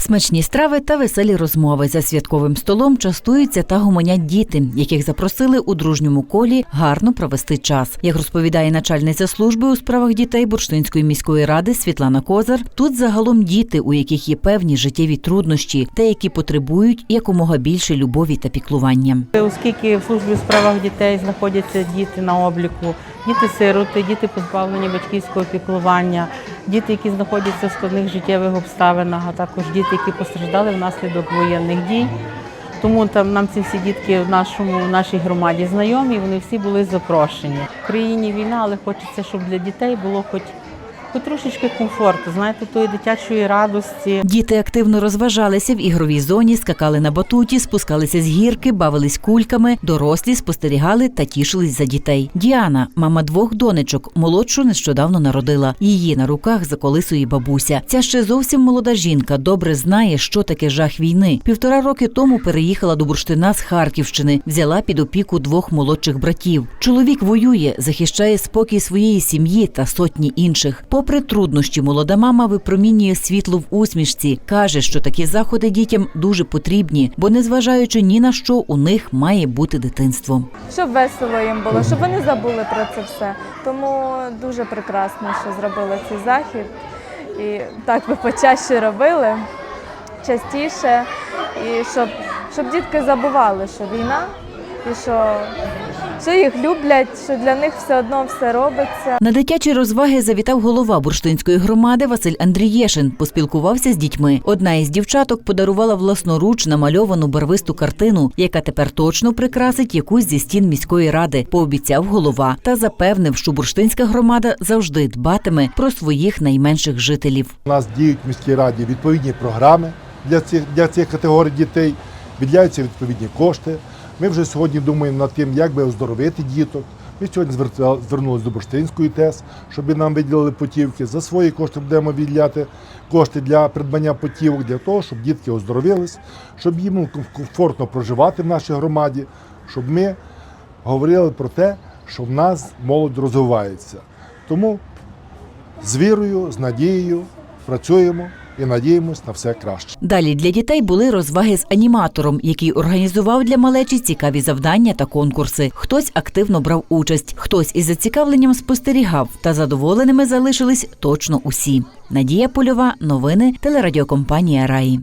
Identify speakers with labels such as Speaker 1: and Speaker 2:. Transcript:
Speaker 1: Смачні страви та веселі розмови за святковим столом частуються та гомонять діти, яких запросили у дружньому колі гарно провести час. Як розповідає начальниця служби у справах дітей Бурштинської міської ради Світлана Козар, тут загалом діти, у яких є певні життєві труднощі, та які потребують якомога більше любові та піклування.
Speaker 2: Оскільки в службі у справах дітей знаходяться діти на обліку, діти-сироти, діти позбавлені батьківського піклування, діти, які знаходяться в складних життєвих обставинах, а також діти, які постраждали внаслідок воєнних дій. Тому там нам ці всі дітки в нашому в нашій громаді знайомі, вони всі були запрошені. В країні війна, але хочеться, щоб для дітей було хоч, хоч трошечки комфорту, знаєте, тої дитячої радості.
Speaker 1: Діти активно розважалися в ігровій зоні, скакали на батуті, спускалися з гірки, бавились кульками, дорослі спостерігали та тішились за дітей. Діана, мама двох донечок, молодшу нещодавно народила. Її на руках заколисує бабуся. Ця ще зовсім молода жінка добре знає, що таке жах війни. Півтора роки тому переїхала до Бурштина з Харківщини, взяла під опіку двох молодших братів. Чоловік воює, захищає спокій своєї сім'ї та сотні інших. Попри труднощі, молода мама випромінює світло в усмішці. каже, що такі заходи дітям дуже потрібні, бо незважаючи ні на що, у них має бути дитинство.
Speaker 3: щоб весело їм було, щоб вони забули про це все. Тому дуже прекрасно, що зробили цей захід. І так би почаще робили, частіше, і щоб, щоб дітки забували, що війна, і що, що їх люблять, що для них все одно все робиться.
Speaker 1: На дитячі розваги завітав голова бурштинської громади Василь Андрієшин. Поспілкувався з дітьми. Одна із дівчаток подарувала власноруч намальовану барвисту картину, яка тепер точно прикрасить якусь зі стін міської ради. Пообіцяв голова та запевнив, що бурштинська громада завжди дбатиме про своїх найменших жителів.
Speaker 4: У нас діють в міській раді відповідні програми для цих, для цих категорій дітей, виділяються відповідні кошти. Ми вже сьогодні думаємо над тим, як би оздоровити діток. Ми сьогодні звернулися до Бурштинської ТЕС, щоб нам виділили путівки. За свої кошти будемо відділяти кошти для придбання путівок, для того, щоб дітки оздоровились, щоб їм ком- комфортно проживати в нашій громаді, щоб ми говорили про те, що в нас молодь розвивається. Тому з вірою, з надією працюємо і надіємось на все краще.
Speaker 1: Далі для дітей були розваги з аніматором, який організував для малечі цікаві завдання та конкурси. Хтось активно брав участь, хтось із зацікавленням спостерігав, та задоволеними залишились точно усі. Надія Польова, новини телерадіокомпанія Раї.